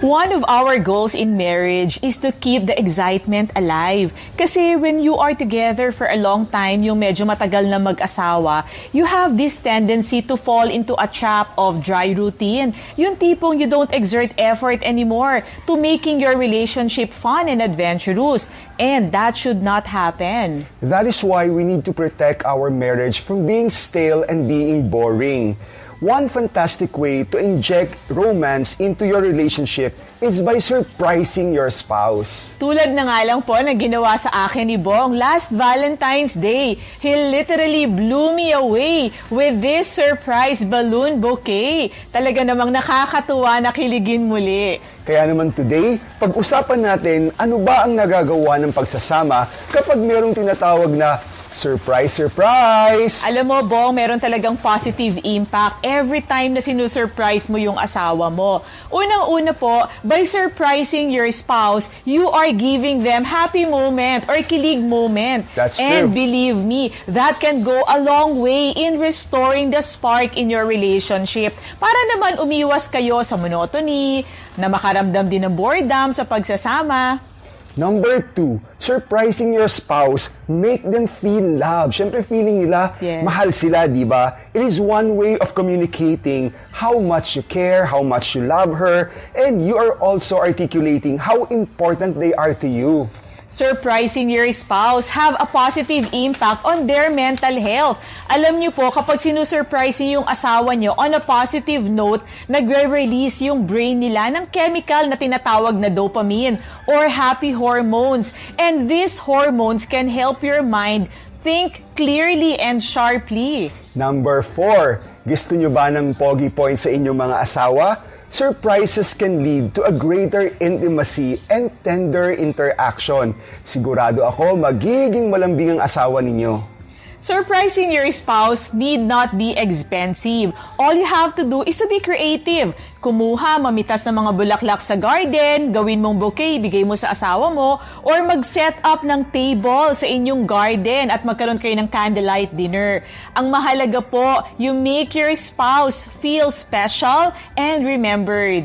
One of our goals in marriage is to keep the excitement alive. Kasi when you are together for a long time, yung medyo matagal na mag-asawa, you have this tendency to fall into a trap of dry routine. Yung tipong you don't exert effort anymore to making your relationship fun and adventurous. And that should not happen. That is why we need to protect our marriage from being stale and being boring. One fantastic way to inject romance into your relationship is by surprising your spouse. Tulad na nga lang po na ginawa sa akin ni Bong last Valentine's Day. He literally blew me away with this surprise balloon bouquet. Talaga namang nakakatuwa na kiligin muli. Kaya naman today, pag-usapan natin ano ba ang nagagawa ng pagsasama kapag merong tinatawag na surprise, surprise! Alam mo, Bong, meron talagang positive impact every time na sinusurprise mo yung asawa mo. Unang-una po, by surprising your spouse, you are giving them happy moment or kilig moment. That's And true. believe me, that can go a long way in restoring the spark in your relationship para naman umiwas kayo sa monotony, na makaramdam din ng boredom sa pagsasama. Number two, surprising your spouse, make them feel love. Siyempre, feeling nila, Yes. mahal sila, di ba? It is one way of communicating how much you care, how much you love her, and you are also articulating how important they are to you. Surprising your spouse have a positive impact on their mental health. Alam niyo po, kapag sinusurprise niyo yung asawa niyo on a positive note, nagre-release yung brain nila ng chemical na tinatawag na dopamine or happy hormones. And these hormones can help your mind think clearly and sharply. Number four, gusto nyo ba ng pogi point sa inyong mga asawa? Surprises can lead to a greater intimacy and tender interaction. Sigurado ako magiging malambing ang asawa ninyo. Surprising your spouse need not be expensive. All you have to do is to be creative. Kumuha, mamitas ng mga bulaklak sa garden, gawin mong bouquet, ibigay mo sa asawa mo, or mag-set up ng table sa inyong garden at magkaroon kayo ng candlelight dinner. Ang mahalaga po, you make your spouse feel special and remembered.